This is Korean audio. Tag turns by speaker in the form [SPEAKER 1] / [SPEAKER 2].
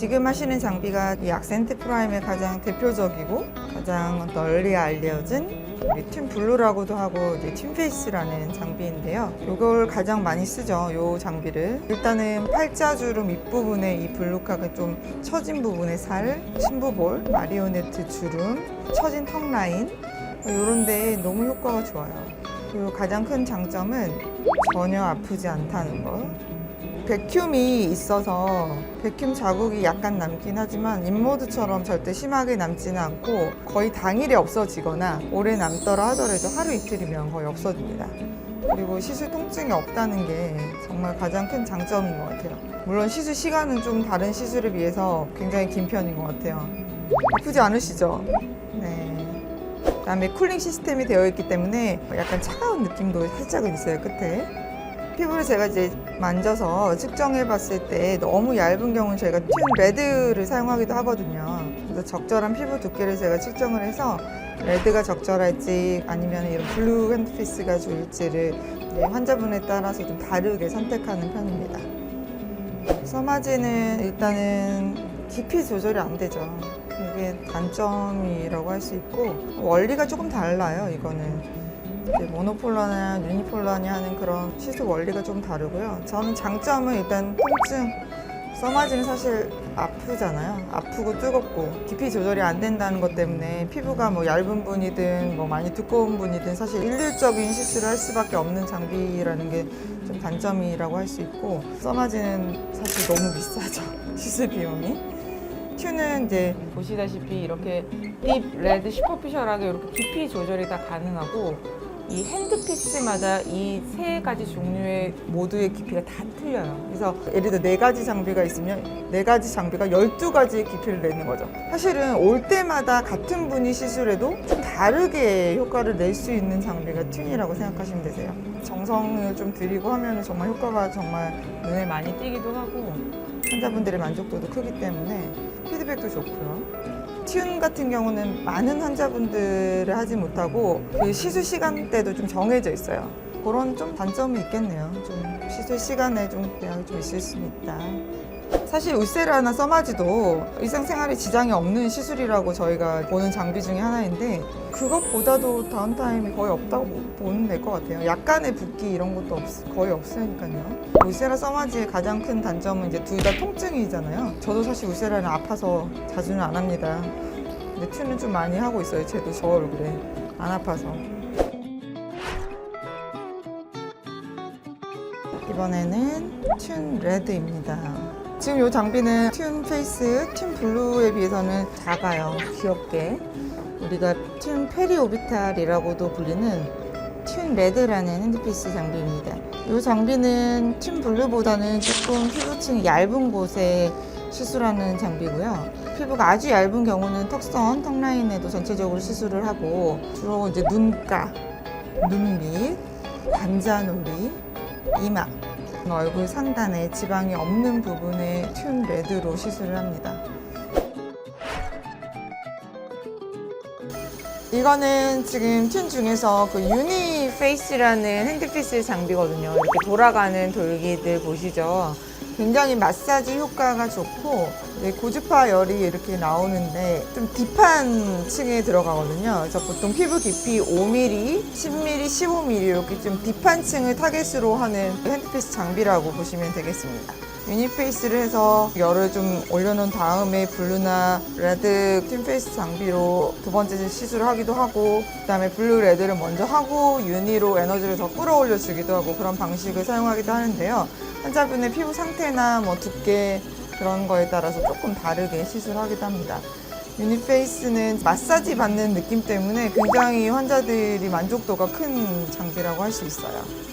[SPEAKER 1] 지금 하시는 장비가 이 악센트 프라임의 가장 대표적이고 가장 널리 알려진 우리 튠 블루라고도 하고 이제 튠 페이스라는 장비인데요. 이걸 가장 많이 쓰죠. 이 장비를 일단은 팔자 주름 밑부분에 이 블루카가 좀 처진 부분의 살, 심부볼, 마리오네트 주름, 처진 턱 라인 이런 데에 너무 효과가 좋아요. 그리고 가장 큰 장점은 전혀 아프지 않다는 거. 백큐이 있어서 백큐 자국이 약간 남긴 하지만 인모드처럼 절대 심하게 남지는 않고 거의 당일에 없어지거나 오래 남더라 하더라도 하루 이틀이면 거의 없어집니다. 그리고 시술 통증이 없다는 게 정말 가장 큰 장점인 것 같아요. 물론 시술 시간은 좀 다른 시술에 비해서 굉장히 긴 편인 것 같아요. 아프지 않으시죠? 네. 그다음에 쿨링 시스템이 되어 있기 때문에 약간 차가운 느낌도 살짝은 있어요 끝에. 피부를 제가 이제 만져서 측정해 봤을 때 너무 얇은 경우는 저희가 튠 레드를 사용하기도 하거든요. 그래서 적절한 피부 두께를 제가 측정을 해서 레드가 적절할지 아니면 이런 블루 핸드피스가 좋을지를 환자분에 따라서 좀 다르게 선택하는 편입니다. 서마지는 일단은 깊이 조절이 안 되죠. 이게 단점이라고 할 수 있고 원리가 조금 달라요. 이거는 모노폴러나 유니폴러니 하는 그런 시술 원리가 좀 다르고요. 저는 장점은 일단 통증. 써마지는 사실 아프잖아요. 아프고 뜨겁고 깊이 조절이 안 된다는 것 때문에 피부가 뭐 얇은 분이든 뭐 많이 두꺼운 분이든 사실 일률적인 시술을 할 수밖에 없는 장비라는 게 좀 단점이라고 할 수 있고 써마지는 사실 너무 비싸죠. 시술 비용이. 튜는 이제 보시다시피 이렇게 딥 레드 슈퍼피셜하게 이렇게 깊이 조절이 다 가능하고 이 핸드피스마다 이 세 가지 종류의 모두의 깊이가 다 틀려요. 그래서 예를 들어 네 가지 장비가 있으면 네 가지 장비가 열두 가지의 깊이를 내는 거죠. 사실은 올 때마다 같은 분이 시술해도 좀 다르게 효과를 낼 수 있는 장비가 튠이라고 생각하시면 되세요. 정성을 좀 들이고 하면 정말 효과가 정말 눈에 많이 띄기도 하고 환자분들의 만족도도 크기 때문에 피드백도 좋고요. 튠 같은 경우는 많은 환자분들을 하지 못하고 그 시술 시간대도 좀 정해져 있어요. 그런 좀 단점이 있겠네요. 좀 시술 시간에 좀 제약이 좀 있을 수 있다. 사실 울세라나 써마지도 일상생활에 지장이 없는 시술이라고 저희가 보는 장비 중에 하나인데 그것보다도 다운타임이 거의 없다고 보면 될 것 같아요. 약간의 붓기 이런 것도 없- 거의 없으니까요. 울세라 써마지의 가장 큰 단점은 이제 둘 다 통증이잖아요. 저도 사실 울세라는 아파서 자주는 안 합니다. 근데 튜는 좀 많이 하고 있어요. 쟤도 저 얼굴에 안 아파서. 이번에는 튠 레드입니다. 지금 이 장비는 튠 페이스, 튠 블루에 비해서는 작아요. 귀엽게. 우리가 튠 페리 오비탈이라고도 불리는 튠 레드라는 핸드피스 장비입니다. 이 장비는 튠 블루보다는 조금 피부층이 얇은 곳에 시술하는 장비고요. 피부가 아주 얇은 경우는 턱선, 턱라인에도 전체적으로 시술을 하고 주로 이제 눈가, 눈밑, 관자놀이, 이마, 얼굴 상단에 지방이 없는 부분에 튠 레드로 시술을 합니다. 이거는 지금 튠 중에서 그 유니 페이스라는 핸드피스 장비거든요. 이렇게 돌아가는 돌기들 보시죠. 굉장히 마사지 효과가 좋고 네, 고주파 열이 이렇게 나오는데 좀 딥한 층에 들어가거든요. 그래서 보통 피부 깊이 5mm, 10mm, 15mm 이렇게 좀 딥한 층을 타겟으로 하는 핸드피스 장비라고 보시면 되겠습니다. 유니페이스를 해서 열을 좀 올려놓은 다음에 블루나 레드 틴페이스 장비로 두 번째 시술을 하기도 하고 그다음에 블루 레드를 먼저 하고 유니로 에너지를 더 끌어올려 주기도 하고 그런 방식을 사용하기도 하는데요. 환자분의 피부 상태나 뭐 두께 그런 거에 따라서 조금 다르게 시술하기도 합니다. 유니페이스는 마사지 받는 느낌 때문에 굉장히 환자들이 만족도가 큰 장비라고 할 수 있어요.